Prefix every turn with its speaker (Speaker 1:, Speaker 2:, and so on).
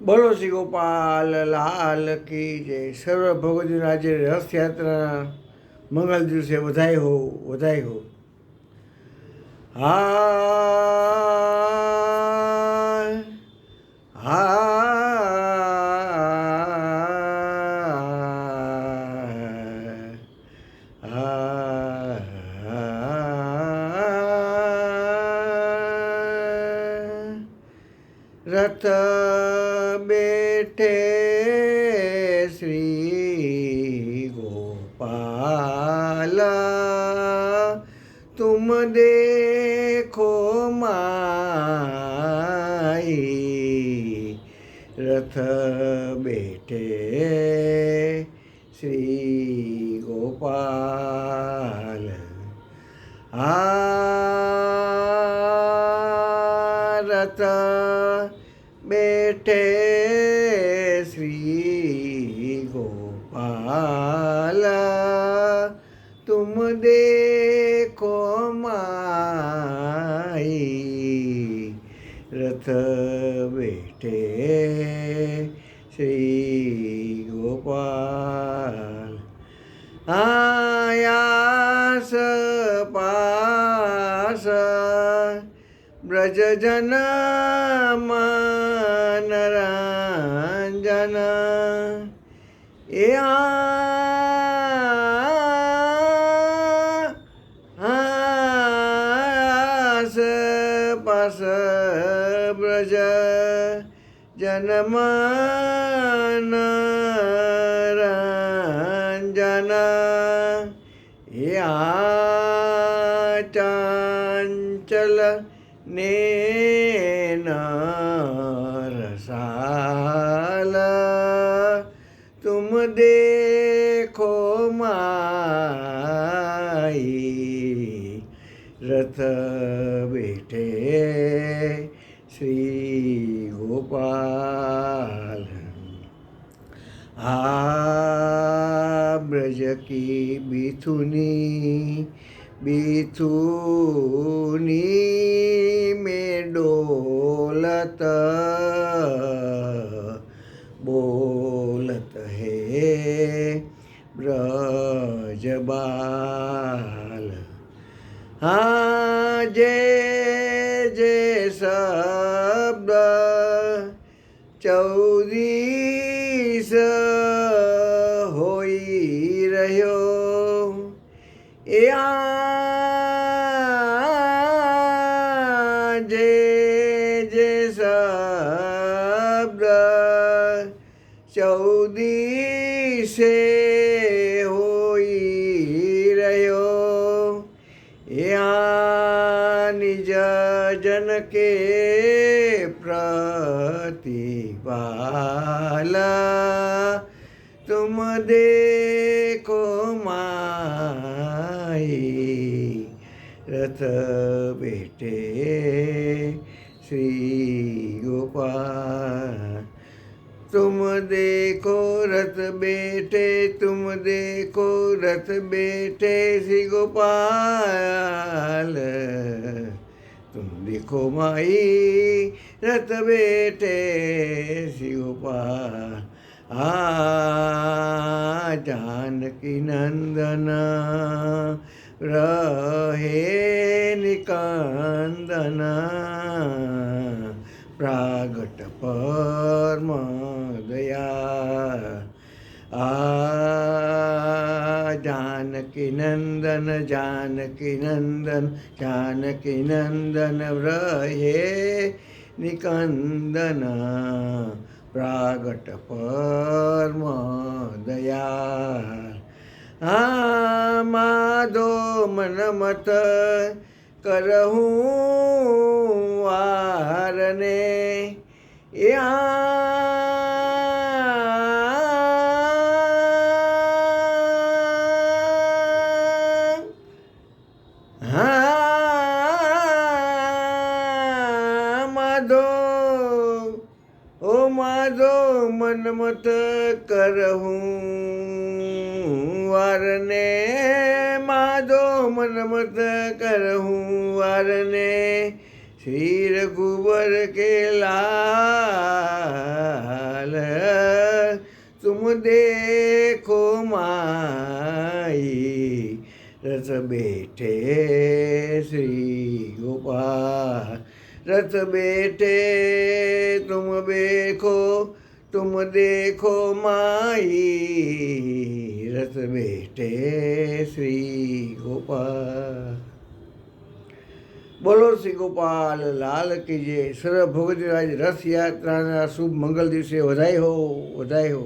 Speaker 1: બોલો શ્રી ગોપાલ લાલ કી જય સર્વ ભગવતીના આજે રથયાત્રાના મંગલ દિવસે વધાય હો વધાય હો હા હા રથ बैठे श्री गोपाला। तुम देखो माई रथ बैठे श्री गोपाल। आ रथ बेटे श्री गोपाल। आयास पास ब्रज जन मनरंजन। या आस ब्रज जनमान रंजन. या चांचल नेन रसाल तुम देखो माई रथ बेटे श्री गोपाल। आ ब्रज की बिथुनी बिथुनी में डोलत, बोलत है ब्रजबाल हाँ जे जे શબ્દ ચૌદીસ હોઈ રહ્યો એ જે જે શબ્દ ચૌદીસે હોઈ રહ્યો એ આ जन के प्रतिपाल तुम देखो माई रथ बेटे श्री गोपाल। तुम देखो रथ बेटे तुम देखो रथ बेटे श्री गोपाल। तुम देखो माई रथ बेटे श्री गोपाल आ जानकी नंदन रहे निकंदन प्रागट परम दया आ जानकी नंदन जानकी नंदन जानकी नंदन रहे निकंदन। प्रागट परम दया आ माधो मन मत करहूँ वारने या माधो, ओ माधो, मन मत करहूँ। वारने, माधो, मन मत करहूँ। वारने श्री रघुवर के लाल, तुम देखो माई, रस बैठे श्री गोपाल। रथ बैठे तुम देखो तुम देखो माई रथ बैठे શ્રી ગોપાલ બોલો શ્રી ગોપાલ લાલ કી જય સર્વ ભગવતીરાજ રથયાત્રાના શુભ મંગલ દિવસે વધાઈ હો વધાઈ હો